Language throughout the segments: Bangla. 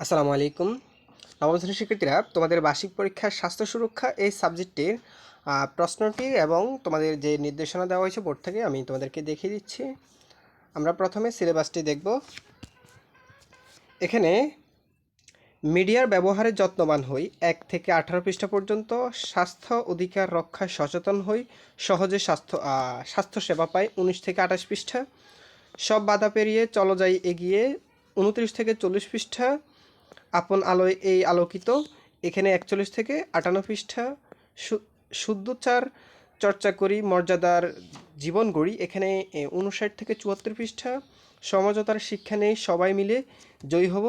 আসসালামু আলাইকুম। নবম শ্রেণির শিক্ষার্থীরা তোমাদের বার্ষিক পরীক্ষার স্বাস্থ্য সুরক্ষা এই সাবজেক্টটির প্রশ্নটি এবং তোমাদের যে নির্দেশনা দেওয়া হয়েছে বোর্ড থেকে আমি তোমাদেরকে দেখিয়ে দিচ্ছি। আমরা প্রথমে সিলেবাসটি দেখব। এখানে মিডিয়ার ব্যবহারে যত্নবান হই এক থেকে আঠারো পৃষ্ঠা পর্যন্ত স্বাস্থ্য অধিকার রক্ষায় সচেতন হই সহজে স্বাস্থ্য আহ, স্বাস্থ্য সেবা পাই উনিশ থেকে আঠাশ পৃষ্ঠা। সব বাধা পেরিয়ে চলো যাই এগিয়ে উনত্রিশ থেকে চল্লিশ পৃষ্ঠা। আপন আলোয় এই আলোকিত। এখানে একচল্লিশ থেকে আটান্ন পৃষ্ঠা শুদ্ধচার চর্চা করি, মর্যাদার জীবন গড়ি। এখানে উনষাট থেকে চুয়াত্তর পৃষ্ঠা সমঝোতার শিক্ষা নেই, সবাই মিলে জয়ী হব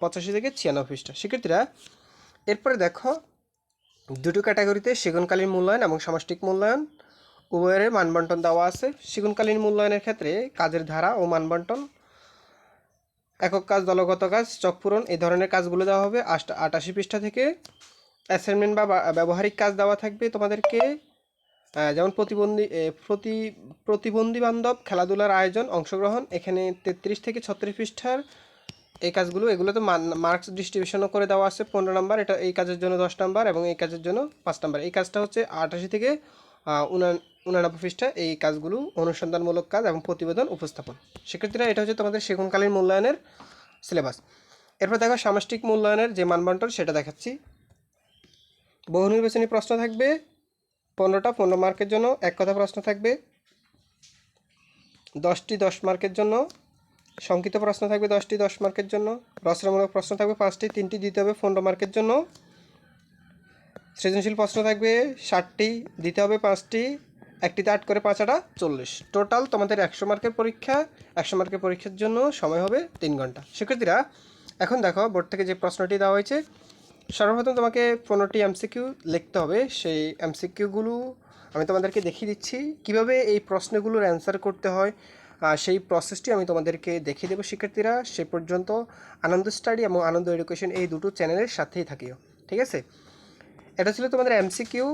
পঁচাশি থেকে ছিয়ানব্বই পৃষ্ঠা। শিক্ষার্থীরা, এরপরে দেখো, দুটো ক্যাটাগরিতে সেগুনকালীন মূল্যায়ন এবং সামষ্টিক মূল্যায়ন। উভয়ের মানবন্টন দেওয়া আছে। সেগুনকালীন মূল্যায়নের ক্ষেত্রে কাজের ধারা ও মানবন্টন একক কাজ, দলগত কাজ, চক পূরণ, এই ধরনের কাজগুলো দেওয়া হবে। আটাশি পৃষ্ঠা থেকে অ্যাসাইনমেন্ট বা- ব্যবহারিক কাজ দেওয়া থাকবে তোমাদেরকে। যেমন প্রতিবন্ধী প্রতি প্রতিবন্ধী বান্ধব, খেলাধুলার আয়োজন, অংশগ্রহণ, এখানে তেত্রিশ থেকে ছত্রিশ পৃষ্ঠার এই কাজগুলো এগুলো তো মার্কস ডিস্ট্রিবিউশনও করে দেওয়া আছে। পনেরো নাম্বার, এটা এই কাজের জন্য দশ নাম্বার এবং এই কাজের জন্য পাঁচ নাম্বার। এই কাজটা হচ্ছে আটাশি থেকে উনানব্বই পৃষ্ঠা এই কাজগুলো অনুসন্ধানমূলক কাজ এবং প্রতিবেদন উপস্থাপন। শিক্ষার্থীরা এটা হচ্ছে তোমাদের সেগুনকালীন মূল্যায়নের সিলেবাস। এরপর দেখো সামষ্টিক মূল্যায়নের যে মানবন্টন, সেটা দেখাচ্ছি। বহু নির্বাচনী প্রশ্ন থাকবে, পনেরোটা, পনেরো মার্কের জন্য এক কথা প্রশ্ন থাকবে, দশটি দশ মার্কের জন্য, সংক্ষিপ্ত প্রশ্ন থাকবে দশটি দশ মার্কের জন্য, রচনামূলক প্রশ্ন থাকবে পাঁচটি, তিনটি দিতে হবে পনেরো মার্কের জন্য। সৃজনশীল প্রশ্ন থাকবে ষাটটি, দিতে হবে পাঁচটি, একটিতে আট করে পাঁচ আটা চল্লিশ। টোটাল তোমাদের একশো মার্কের পরীক্ষা, একশো মার্কের পরীক্ষার জন্য সময় হবে তিন ঘণ্টা। শিক্ষার্থীরা, এখন দেখো, বোর্ড থেকে যে প্রশ্নটি দেওয়া হয়েছে, সর্বপ্রথম তোমাকে পনেরোটি এমসিকিউ লিখতে হবে। সেই এমসিকিউগুলো আমি তোমাদেরকে দেখিয়ে দিচ্ছি। কীভাবে এই প্রশ্নগুলোর অ্যান্সার করতে হয় সেই প্রসেসটি আমি তোমাদেরকে দেখিয়ে দেবো শিক্ষার্থীরা। সে পর্যন্ত আনন্দ স্টাডি এবং আনন্দ এডুকেশন এই দুটো চ্যানেলের সাথেই থাকিও। ঠিক আছে? এটা ছিল তোমাদের এমসিকিউ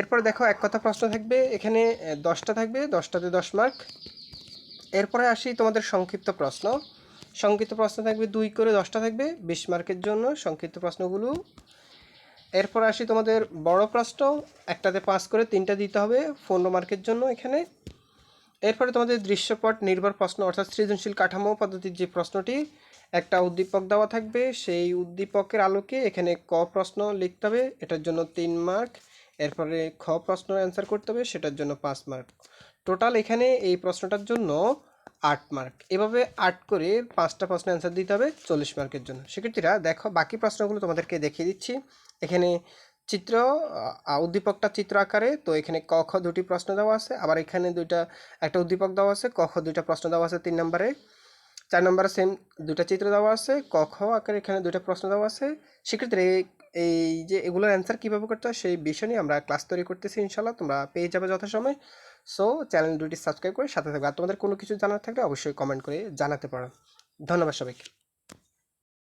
এরপর দেখো, এক কথা প্রশ্ন থাকবে, এখানে দশটা থাকবে, দশটাতে দশ মার্ক এরপরে আসি তোমাদের সংক্ষিপ্ত প্রশ্ন। সংক্ষিপ্ত প্রশ্ন থাকবে, দুই করে দশটা থাকবে, বিশ মার্কের জন্য সংক্ষিপ্ত প্রশ্নগুলো। এরপর আসি তোমাদের বড় প্রশ্ন, একটাতে পাস করে তিনটা দিতে হবে, পনেরো মার্কের জন্য এখানে। এরপরে তোমাদের দৃশ্যপট, নির্ভর প্রশ্ন অর্থাৎ সৃজনশীল কাঠামো পদ্ধতির যে প্রশ্নটি, একটা উদ্দীপক দেওয়া থাকবে। সেই উদ্দীপকের আলোকে এখানে ক প্রশ্ন লিখতে হবে, এটার জন্য তিন মার্ক। এরপরে খ প্রশ্ন অ্যান্সার করতে হবে, সেটার জন্য পাঁচ মার্ক। টোটাল এখানে এই প্রশ্নটার জন্য আট মার্ক। এভাবে আট করে পাঁচটা প্রশ্ন অ্যান্সার দিতে হবে, চল্লিশ মার্কের জন্য। শিক্ষার্থীরা, দেখো, বাকি প্রশ্নগুলো তোমাদেরকে দেখিয়ে দিচ্ছি। এখানে চিত্র উদ্দীপকটা চিত্র আকারে, তো এখানে ক, খ দুটি প্রশ্ন দেওয়া আছে, আবার এখানে দুইটা, একটা উদ্দীপক দেওয়া আছে, ক, খ দুইটা প্রশ্ন দেওয়া আছে তিন নম্বরে। চার নম্বরে সেম দুটা চিত্র দেওয়া আছে, ক, খ আকারে এখানে দুইটা প্রশ্ন দেওয়া আছে। সেক্ষেত্রে এই- যে এগুলোর অ্যান্সার কীভাবে করতে হয়, সেই বিষয় নিয়ে আমরা ক্লাস তৈরি করতেছি ইনশাল্লাহ তোমরা পেয়ে যাবে যথাসময়। সো চ্যানেল দুটি সাবস্ক্রাইব করে সাথে থাকবে। আর তোমাদের কোনো কিছু জানার থাকলে অবশ্যই কমেন্ট করে জানাতে পারো। ধন্যবাদ সবাইকে।